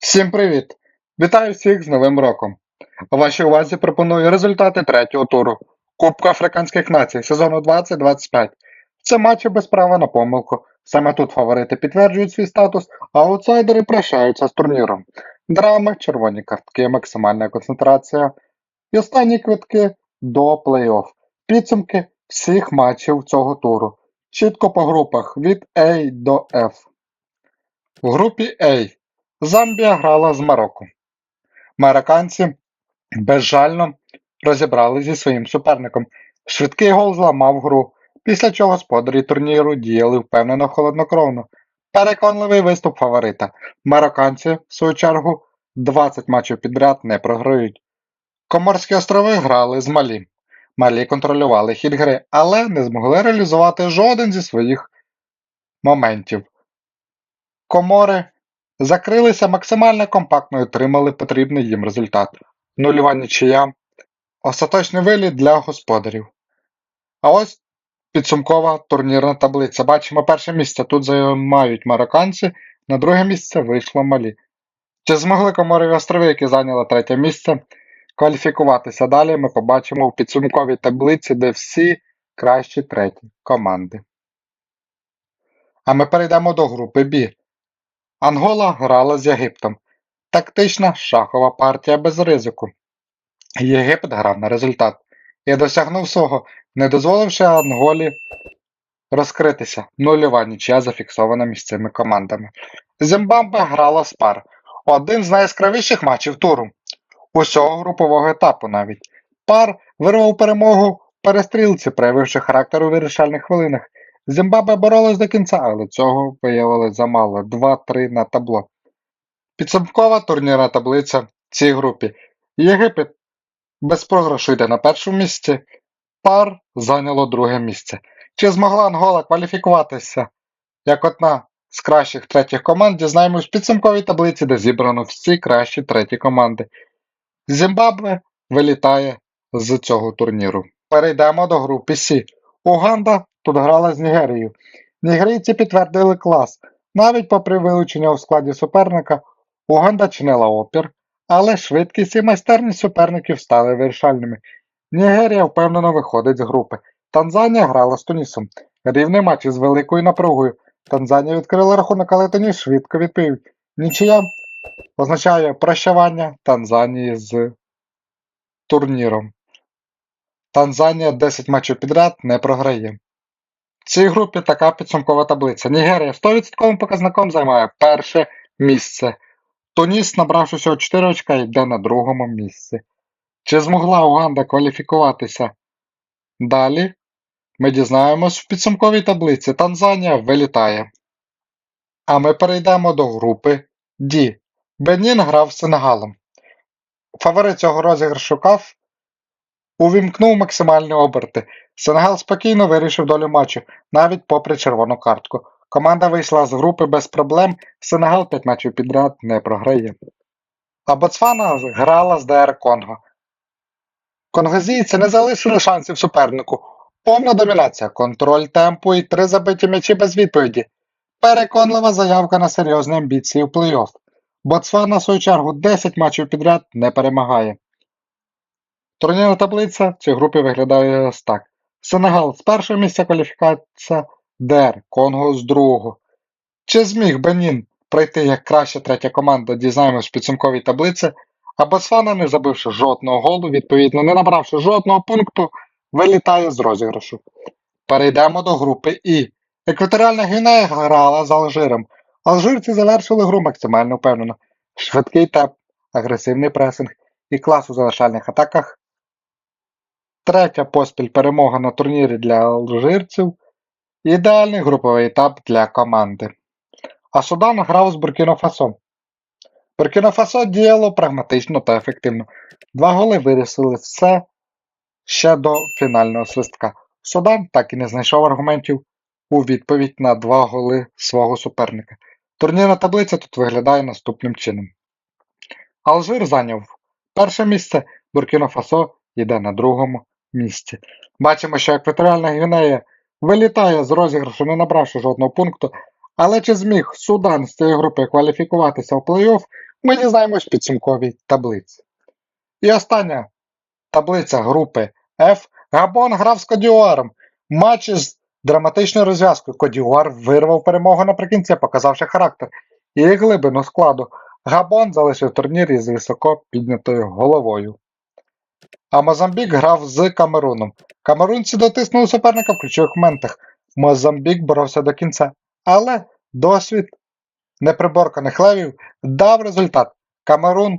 Всім привіт! Вітаю всіх з Новим роком! Вашій увазі пропоную результати третього туру Кубка Африканських націй сезону 2025. Це матчі без права на помилку. Саме тут фаворити підтверджують свій статус, а аутсайдери прощаються з турніром. Драми, червоні картки, максимальна концентрація і останні квитки до плей-офф. Підсумки всіх матчів цього туру. Чітко по групах від A до F. В групі A Замбія грала з Марокко. Марокканці безжально розібрали зі своїм суперником. Швидкий гол зламав гру, після чого господарі турніру діяли впевнено холоднокровно. Переконливий виступ фаворита. Марокканці, в свою чергу, 20 матчів підряд не програють. Коморські острови грали з Малі. Малі контролювали хід гри, але не змогли реалізувати жоден зі своїх моментів. Комори закрилися максимально компактно і отримали потрібний їм результат. Нульова нічия. Остаточний виліт для господарів. А ось підсумкова турнірна таблиця. Бачимо перше місце. Тут займають марокканці, на друге місце вийшло Малі. Чи змогли Коморові острови, які зайняли третє місце, кваліфікуватися далі? Ми побачимо в підсумковій таблиці, де всі кращі треті команди. А ми перейдемо до групи Б. Ангола грала з Єгиптом. Тактична шахова партія без ризику. Єгипет грав на результат і досягнув свого, не дозволивши Анголі розкритися. Нульова нічия зафіксована між цими командами. Зімбабве грала з пар. Один з найяскравіших матчів туру. Усього групового етапу навіть. Пар вирвав перемогу в перестрілці, проявивши характер у вирішальних хвилинах. Зімбабве боролась до кінця, але цього виявилось замало 2-3 на табло. Підсумкова турнірна таблиця в цій групі. Єгипет без програшу йде на першому місці, пар зайняло друге місце. Чи змогла Ангола кваліфікуватися як одна з кращих третіх команд, дізнаємось в підсумковій таблиці, де зібрано всі кращі треті команди. Зімбабве вилітає з цього турніру. Перейдемо до групи Сі. Уганда тут грала з Нігерією. Нігерійці підтвердили клас. Навіть попри вилучення у складі суперника, Уганда чинила опір, але швидкість і майстерність суперників стали вирішальними. Нігерія впевнено виходить з групи. Танзанія грала з Тунісом. Рівний матч із великою напругою. Танзанія відкрила рахунок, але Туніс швидко відповів. Нічия означає прощавання Танзанії з турніром. Танзанія 10 матчів підряд не програє. В цій групі така підсумкова таблиця. Нігерія 100% показником займає перше місце. Туніс, набравши всього 4 очка, йде на другому місці. Чи змогла Уганда кваліфікуватися далі? Ми дізнаємось в підсумковій таблиці. Танзанія вилітає. А ми перейдемо до групи D. Бенін грав з Сенегалом. Фаворит цього розіграшу КАФ увімкнув максимальні оберти. Сенегал спокійно вирішив долю матчу, навіть попри червону картку. Команда вийшла з групи без проблем, Сенегал 5 матчів підряд не програє. А Ботсвана грала з ДР Конго. Конгозійці не залишили шансів супернику. Повна домінація, контроль темпу і три забиті м'ячі без відповіді. Переконлива заявка на серйозні амбіції в плей-офф. Ботсвана, в свою чергу, 10 матчів підряд не перемагає. Турнірна таблиця в цій групі виглядає ось так. Сенегал з першого місця кваліфікація, ДР, Конго з другого. Чи зміг Бенін пройти як краща третя команда, дізнаємось в підсумковій таблиці, а Ботсвана, не забивши жодного голу, відповідно, не набравши жодного пункту, вилітає з розіграшу. Перейдемо до групи І. Екваторіальна Гвінея грала з Алжиром. Алжирці завершили гру максимально впевнено. Швидкий темп, агресивний пресинг і клас у завершальних атаках. Третя поспіль перемога на турнірі для алжирців. Ідеальний груповий етап для команди. А Судан грав з Буркіно Фасо. Буркіно Фасо діяло прагматично та ефективно. Два голи вирішили все ще до фінального свистка. Судан так і не знайшов аргументів у відповідь на два голи свого суперника. Турнірна таблиця тут виглядає наступним чином. Алжир зайняв перше місце, Буркіно Фасо йде на другому місці. Бачимо, що екваторіальна Гвінея вилітає з розіграшу, не набравши жодного пункту, але чи зміг Судан з цієї групи кваліфікуватися в плей-офф, ми дізнаємось в підсумковій таблиці. І остання таблиця групи F. Габон грав з Кодіуаром. Матч з драматичною розв'язкою. Кодіуар вирвав перемогу наприкінці, показавши характер і глибину складу. Габон залишив турнір із високо піднятою головою. А Мозамбік грав з Камеруном. Камерунці дотиснули суперника в ключових моментах. Мозамбік боровся до кінця. Але досвід неприборканих левів дав результат. Камерун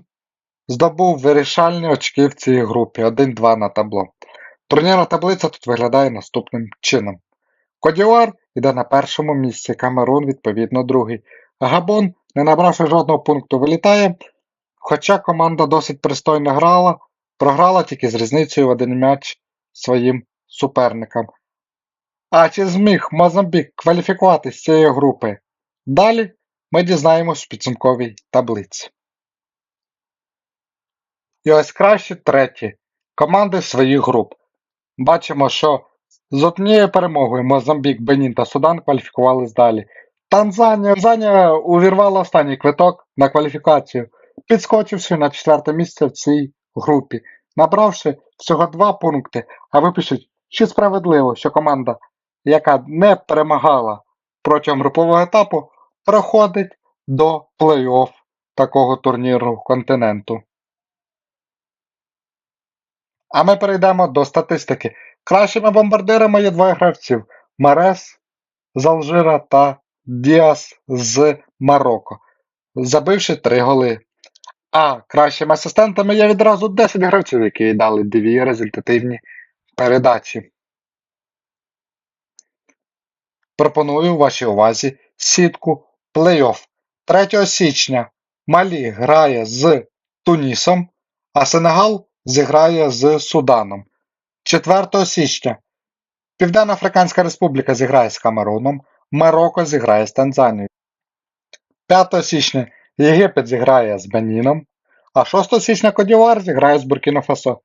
здобув вирішальні очки в цій групі 1-2 на табло. Турнірна таблиця тут виглядає наступним чином. Кодіуар йде на першому місці, Камерун, відповідно, другий. Габон, не набравши жодного пункту, вилітає, хоча команда досить пристойно грала, програла тільки з різницею в один м'яч своїм суперникам. А чи зміг Мозамбік кваліфікуватися з цієї групи? Далі ми дізнаємось в підсумковій таблиці. І ось кращі треті команди своїх груп. Бачимо, що з однією перемогою Мозамбік, Бенін та Судан кваліфікувались далі. Танзанія, Танзанія увірвала останній квиток на кваліфікацію, підскочивши на четверте місце в цій групі, набравши всього два пункти, а ви пишуть, чи справедливо, що команда, яка не перемагала протягом групового етапу, проходить до плей-офф такого турніру континенту. А ми перейдемо до статистики. Кращими бомбардирами є двоє гравців: Марес з Алжира та Діас з Марокко, забивши три голи. А кращими асистентами є відразу 10 гравців, які дали дві результативні передачі. Пропоную вашій увазі сітку плей-офф. 3 січня Малі грає з Тунісом, а Сенегал зіграє з Суданом. 4 січня Південно-Африканська Республіка зіграє з Камеруном, Марокко зіграє з Танзанією. 5 січня Єгипет зіграє з Беніном, а 6 січня Кодівар зіграє з Буркіно-Фасо.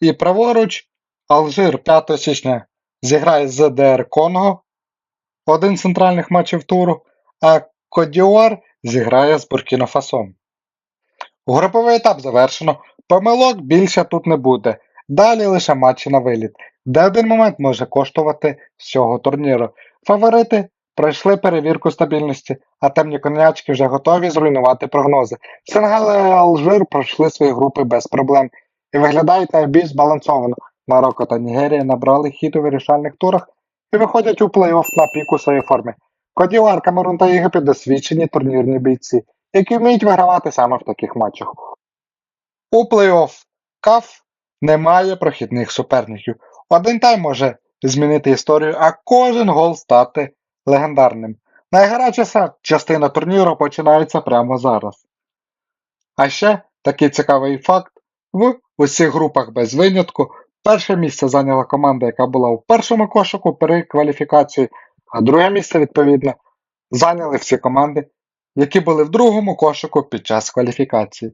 І праворуч Алжир 5 січня зіграє з ДР Конго, один з центральних матчів туру, а Кодіуар зіграє з Буркіно-Фасо. Груповий етап завершено. Помилок більше тут не буде. Далі лише матчі на виліт, де один момент може коштувати всього турніру. Фаворити пройшли перевірку стабільності, а темні конячки вже готові зруйнувати прогнози. Сенегал і Алжир пройшли свої групи без проблем і виглядають найбільш збалансовано. Марокко та Нігерія набрали хід у вирішальних турах і виходять у плей-офф на піку своєї форми. Кодівар, Камерун та Єгипет досвідчені турнірні бійці, які вміють вигравати саме в таких матчах. У плей-офф КАФ немає прохідних суперників. Один тайм може змінити історію, а кожен гол стати легендарним. Найгарячіша частина турніру починається прямо зараз. А ще такий цікавий факт: в усіх групах без винятку перше місце зайняла команда, яка була у першому кошику при кваліфікації, а друге місце, відповідно, зайняли всі команди, які були в другому кошику під час кваліфікації.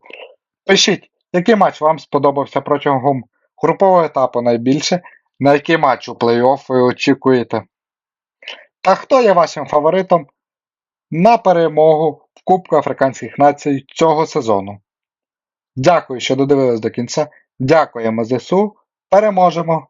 Пишіть, який матч вам сподобався протягом групового етапу найбільше, на який матч у плей-офф ви очікуєте. Та хто є вашим фаворитом на перемогу в Кубку Африканських націй цього сезону? Дякую, що додивились до кінця. Дякуємо ЗСУ. Переможемо!